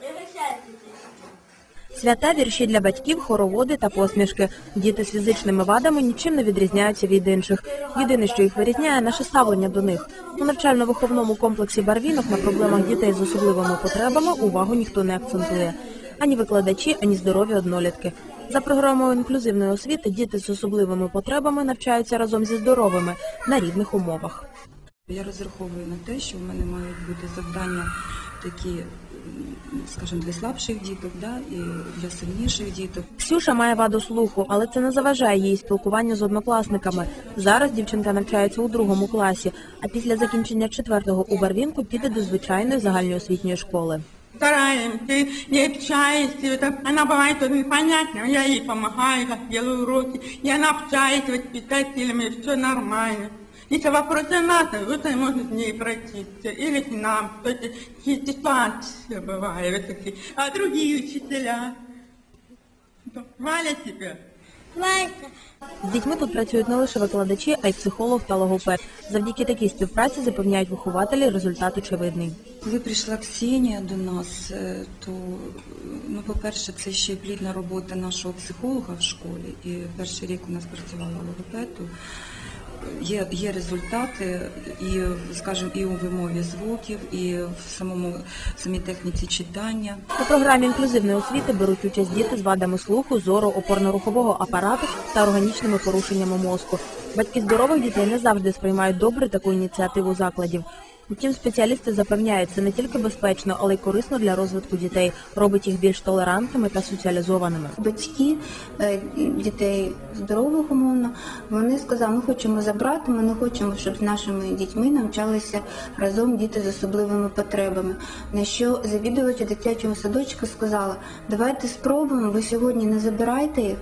пригощайтеся. Свята, вірші для батьків, хороводи та посмішки. Діти з фізичними вадами нічим не відрізняються від інших. Єдине, що їх вирізняє, наше ставлення до них. У навчально-виховному комплексі Барвінок на проблемах дітей з особливими потребами увагу ніхто не акцентує. Ані викладачі, ані здорові однолітки. За програмою інклюзивної освіти діти з особливими потребами навчаються разом зі здоровими на рівних умовах. Я розраховую на те, що в мене мають бути завдання такі, скажімо, для слабших діток, да, і для сильніших діток. Ксюша має ваду слуху, але це не заважає їй спілкуванню з однокласниками. Зараз дівчинка навчається у другому класі, а після закінчення четвертого у Барвінку піде до звичайної загальноосвітньої школи. стараемся, не общаемся. Это, она бывает вот непонятная, я ей помогаю, как делаю уроки, и она общается вот, с все нормально. Если вопросы надо, вот и может к ней обратиться, или к нам, то есть какие ситуации бывают такие. А другие учителя, тебя. Хвальте. З дітьми тут працюють не лише викладачі, а й психолог та логопед. Завдяки такій співпраці запевняють вихователі, результат очевидний. Коли прийшла Ксенія до нас, е, то, ну, по-перше, це ще плідна робота нашого психолога в школі. І перший рік у нас працювала логопед, то Є, є результати і, скажімо, і у вимові звуків, і в самому самій техніці читання. У програмі інклюзивної освіти беруть участь діти з вадами слуху, зору, опорно-рухового апарату та органічними порушеннями мозку. Батьки здорових дітей не завжди сприймають добре таку ініціативу закладів. Втім, спеціалісти запевняють, це не тільки безпечно, але й корисно для розвитку дітей, робить їх більш толерантними та соціалізованими. Батьки е, дітей здорових умовно, вони сказали, ми хочемо забрати, ми не хочемо, щоб з нашими дітьми навчалися разом діти з особливими потребами. На що завідувач дитячого садочка сказала, давайте спробуємо, ви сьогодні не забирайте їх,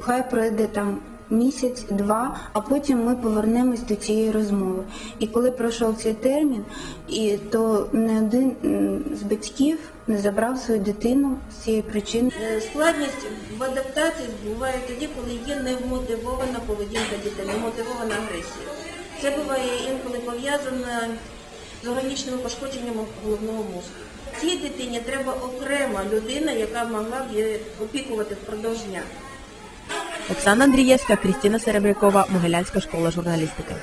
хай пройде там. Місяць, два, а потім ми повернемось до цієї розмови. І коли пройшов цей термін, і то не один з батьків не забрав свою дитину з цієї причини. Е, Складність в адаптації буває тоді, коли є немотивована поведінка дітей, немотивована агресія. Це буває інколи пов'язано з органічними пошкодженнями головного мозку. Цій дитині треба окрема людина, яка могла б її опікувати впродовж дня. Оксана Андрієвська, Крістіна Серебрякова, Могилянська школа журналістики.